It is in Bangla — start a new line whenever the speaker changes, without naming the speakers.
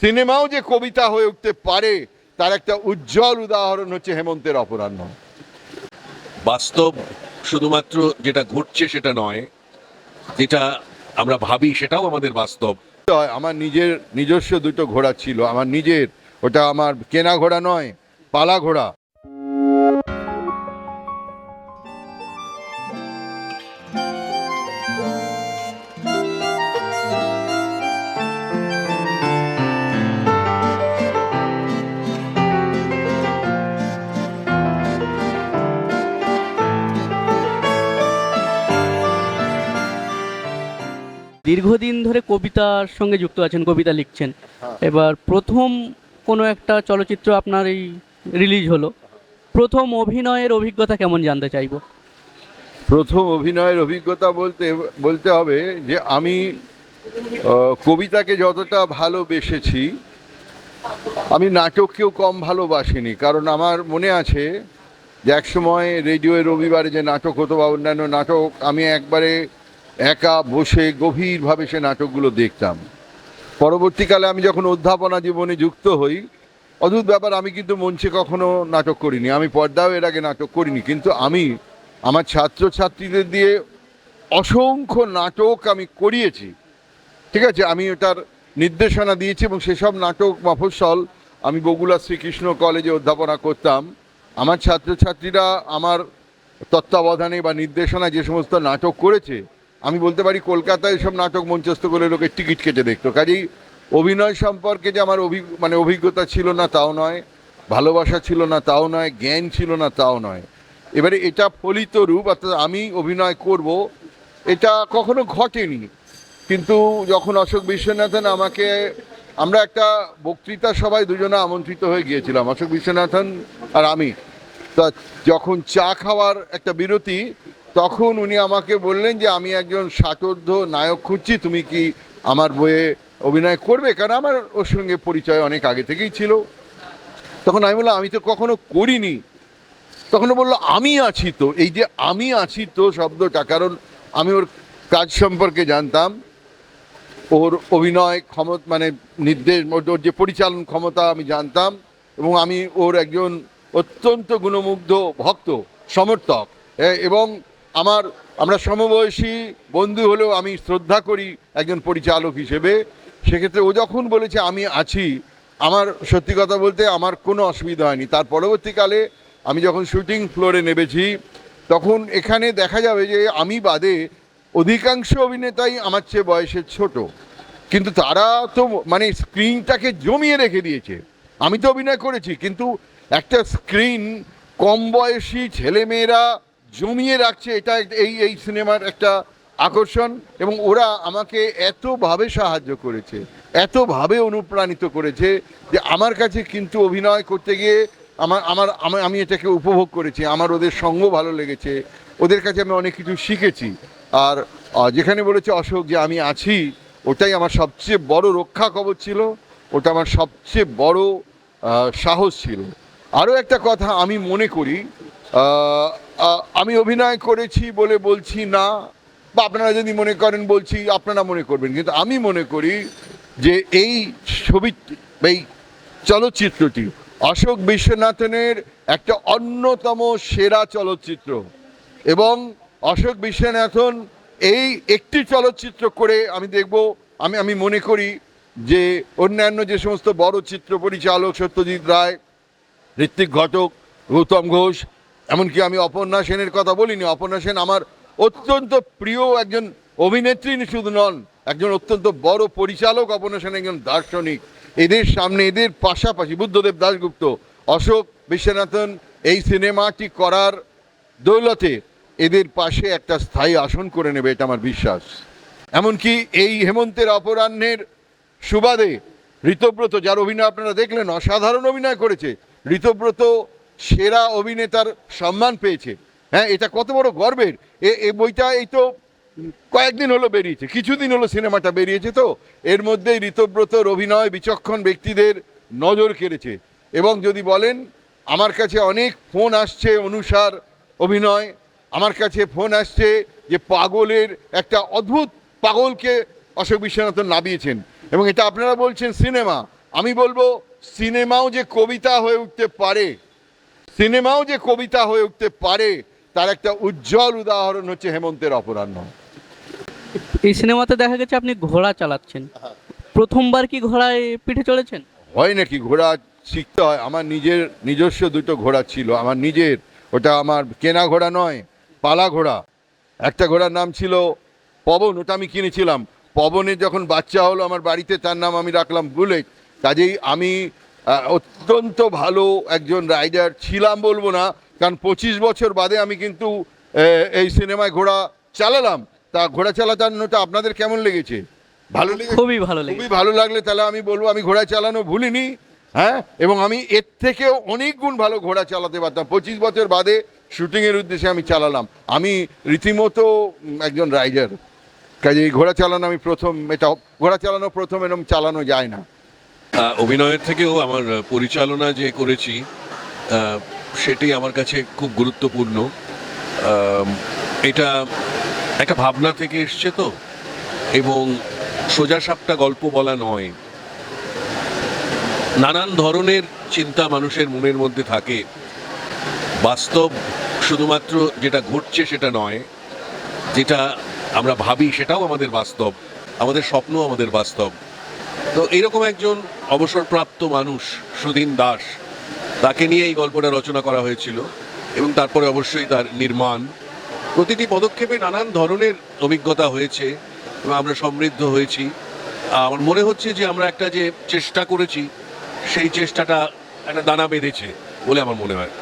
সিনেমাও যে কবিতা হয়ে উঠতে পারে তার একটা উজ্জ্বল উদাহরণ হচ্ছে হেমন্তের অপরাহ্ন।
বাস্তব শুধুমাত্র যেটা ঘটছে সেটা নয় যেটা আমরা ভাবি সেটাও আমাদের বাস্তব।
আমার নিজের নিজস্ব দুটো ঘোড়া ছিল আমার নিজের ওটা আমার কেনা ঘোড়া নয় পালা ঘোড়া।
দীর্ঘদিন ধরে কবিতার সঙ্গে যুক্ত আছেন কবিতা লিখছেন।
হ্যাঁ।
এবার প্রথম কোনো একটা চলচ্চিত্র আপনার এই রিলিজ হলো। প্রথম অভিনয়ের অভিজ্ঞতা কেমন জানতে চাইব?
প্রথম অভিনয়ের অভিজ্ঞতা বলতে বলতে হবে যে আমি কবিতাকে যতটা ভালোবেসেছি আমি নাটককেও কম ভালোবাসিনি। কারণ আমার মনে আছে যে একসময় রেডিওয়ে রবিবারে যে নাটক হতো বা অন্যান্য নাটক আমি একবারে একা বসে গভীরভাবে সে নাটকগুলো দেখতাম। পরবর্তীকালে আমি যখন অধ্যাপনা জীবনে যুক্ত হই, অদ্ভুত ব্যাপার, আমি কিন্তু মঞ্চে কখনো নাটক করিনি। আমি পর্দাও এর আগে নাটক করিনি, কিন্তু আমি, আমার ছাত্রছাত্রীদের দিয়ে অসংখ্য নাটক আমি করিয়েছি। ঠিক আছে, আমি ওটার নির্দেশনা দিয়েছি এবং সেসব নাটক, মফস্বল আমি বগুড়া শ্রীকৃষ্ণ কলেজে অধ্যাপনা করতাম। আমার ছাত্রছাত্রীরা আমার তত্ত্বাবধানে বা নির্দেশনা যে সমস্ত নাটক করেছে আমি বলতে পারি, কলকাতায় এসব নাটক মঞ্চস্থ করে লোকের টিকিট কেটে দেখতো। কাজেই অভিনয় সম্পর্কে যে আমার অভি মানে অভিজ্ঞতা ছিল না, তাও নয়। ভালোবাসা ছিল না, তাও নয়। জ্ঞান ছিল না, তাও নয়। এবারে এটা ফলিত রূপ, অর্থাৎ আমি অভিনয় করব, এটা কখনো ঘটেনি। কিন্তু যখন অশোক বিশ্বনাথন আমাকে, আমরা একটা বক্তৃতা সবাই দুজনে আমন্ত্রিত হয়ে গিয়েছিলাম, অশোক বিশ্বনাথন আর আমি। তা যখন চা খাওয়ার একটা বিরতি তখন উনি আমাকে বললেন যে, আমি একজন ষাটোর্ধ নায়ক খুঁজছি, তুমি কি আমার বইয়ে অভিনয় করবে? কারণ আমার ওর সঙ্গে পরিচয় অনেক আগে থেকেই ছিল। তখন আমি বললাম, আমি তো কখনো করিনি। তখন বলল, আমি আছি তো। এই যে, আমি আছি তো শব্দটা, কারণ আমি ওর কাজ সম্পর্কে জানতাম। ওর অভিনয় ক্ষমতা মানে নির্দেশ, ওর যে পরিচালন ক্ষমতা আমি জানতাম এবং আমি ওর একজন অত্যন্ত গুণমুগ্ধ ভক্ত, সমর্থক। এবং আমার, আমরা সমবয়সী বন্ধু হলেও আমি শ্রদ্ধা করি একজন পরিচালক হিসেবে। সেক্ষেত্রে ও যখন বলেছে আমি আছি, আমার সত্যি কথা বলতে আমার কোনো অসুবিধা হয়নি। তার পরবর্তীকালে আমি যখন শুটিং ফ্লোরে নেমেছি, তখন এখানে দেখা যাবে যে আমি বাদে অধিকাংশ অভিনেতাই আমার চেয়ে বয়সে ছোট। কিন্তু তারা তো মানে স্ক্রিনটাকে জমিয়ে রেখে দিয়েছে। আমি তো অভিনয় করেছি, কিন্তু একটা স্ক্রিন, কম বয়সী ছেলেমেয়েরা জমিয়ে রাখছে, এটা এই এই সিনেমার একটা আকর্ষণ এবং ওরা আমাকে এতভাবে সাহায্য করেছে, এতভাবে অনুপ্রাণিত করেছে যে আমার কাছে কিন্তু অভিনয় করতে গিয়ে আমার আমার, আমি এটাকে উপভোগ করেছি, আমার ওদের সঙ্গ ভালো লেগেছে, ওদের কাছে আমি অনেক কিছু শিখেছি। আর যেখানে বলেছে অশোক যে আমি আছি, ওটাই আমার সবচেয়ে বড় রক্ষা কবচ ছিল, ওটা আমার সবচেয়ে বড় সাহস ছিল। আরও একটা কথা আমি মনে করি আমি অভিনয় করেছি বলে বলছি না, বা আপনারা যদি মনে করেন বলছি, আপনারা মনে করবেন। কিন্তু আমি মনে করি যে এই ছবি এই চলচ্চিত্রটি অশোক বিশ্বনাথনের একটা অন্যতম সেরা চলচ্চিত্র। এবং অশোক বিশ্বনাথন এই একটি চলচ্চিত্র করে আমি দেখব, আমি আমি মনে করি যে অন্যান্য যে সমস্ত বড় চিত্র পরিচালক সত্যজিৎ রায়, ঋত্বিক ঘটক, গৌতম ঘোষ এমনকি আমি অপর্ণা সেনের কথা বলিনি। অপর্ণা সেন আমার অত্যন্ত প্রিয় একজন অভিনেত্রী শুধু নন, একজন অত্যন্ত বড় পরিচালক অপর্ণা সেন, একজন দার্শনিক। এদের সামনে, এদের পাশাপাশি বুদ্ধদেব দাশগুপ্ত, অশোক বিশ্বনাথন, এই সিনেমাটি করার দৌলতে এদের পাশে একটা স্থায়ী আসন করে নেবে, এটা আমার বিশ্বাস। এমনকি এই হেমন্তের অপরাহ্নের সুবাদে ঋতব্রত, যার অভিনয় আপনারা দেখলেন, অসাধারণ অভিনয় করেছে, ঋতব্রত সেরা অভিনেতার সম্মান পেয়েছে। হ্যাঁ এটা কত বড় গর্বের। এ বইটা এই তো কয়েকদিন হলো বেরিয়েছে। কিছুদিন হলো সিনেমাটা বেরিয়েছে তো। এর মধ্যেই ঋতব্রতর অভিনয় বিচক্ষণ ব্যক্তিদের নজর কেড়েছে। এবং যদি বলেন, আমার কাছে অনেক ফোন আসছে অনুসার অভিনয়। আমার কাছে ফোন আসছে যে পাগলের একটা অদ্ভুত পাগলকে অশোক বিশ্বনাথন নামিয়েছেন। এবং এটা আপনারা বলছেন সিনেমা। আমি বলব, সিনেমাও যে কবিতা হয়ে উঠতে পারে সিনেমাও যে কবিতা হয়ে উঠতে পারে তার একটা উজ্জ্বল উদাহরণ হচ্ছে হেমন্তের অপরাহ্ন।
এই সিনেমাতে দেখা গেছে আপনি ঘোড়া চালাচ্ছেন। প্রথমবার কি ঘোড়ায় পিঠে চলেছেন?
হয় নাকি ঘোড়া শিখতে হয়? আমার নিজের নিজস্ব দুটো ঘোড়া ছিল আমার নিজের। ওটা আমার কেনা ঘোড়া নয় পালা ঘোড়া। একটা ঘোড়ার নাম ছিল পবন ওটা আমি কিনেছিলাম। পবনের যখন বাচ্চা হলো আমার বাড়িতে তার নাম আমি রাখলাম বুলেট। কাজেই আমি অত্যন্ত ভালো একজন রাইডার ছিলাম বলব না কারণ পঁচিশ বছর বাদে আমি কিন্তু এই সিনেমায় ঘোড়া চালালাম। তা ঘোড়া চালানোটা আপনাদের কেমন লেগেছে? ভালো লেগেছে?
খুবই ভালো লেগেছে।
খুবই ভালো লাগলে তাহলে আমি বলব আমি ঘোড়া চালানো ভুলিনি হ্যাঁ? এবং আমি এর থেকেও অনেক গুণ ভালো ঘোড়া চালাতে পারতাম। পঁচিশ বছর বাদে শুটিংয়ের উদ্দেশ্যে আমি চালালাম। আমি রীতিমতো একজন রাইডার কাজে এই ঘোড়া চালানো আমি প্রথম এটা ঘোড়া চালানো প্রথম এরকম চালানো যায় না।
অভিনয়ের থেকেও আমার পরিচালনা যে করেছি সেটি আমার কাছে খুব গুরুত্বপূর্ণ। এটা একটা ভাবনা থেকে এসছে তো, এবং সোজা সাপটা গল্প বলা নয়। নানান ধরনের চিন্তা মানুষের মনের মধ্যে থাকে। বাস্তব শুধুমাত্র যেটা ঘটছে সেটা নয়, যেটা আমরা ভাবি সেটাও আমাদের বাস্তব, আমাদের স্বপ্ন আমাদের বাস্তব। তো এইরকম একজন অবসরপ্রাপ্ত মানুষ, সুধীন দাস, তাকে নিয়ে এই গল্পটা রচনা করা হয়েছিল এবং তারপরে অবশ্যই তার নির্মাণ। প্রতিটি পদক্ষেপে নানান ধরনের অভিজ্ঞতা হয়েছে এবং আমরা সমৃদ্ধ হয়েছি। আমার মনে হচ্ছে যে আমরা একটা যে চেষ্টা করেছি, সেই চেষ্টাটা একটা দানা বেঁধেছে বলে আমার মনে হয়।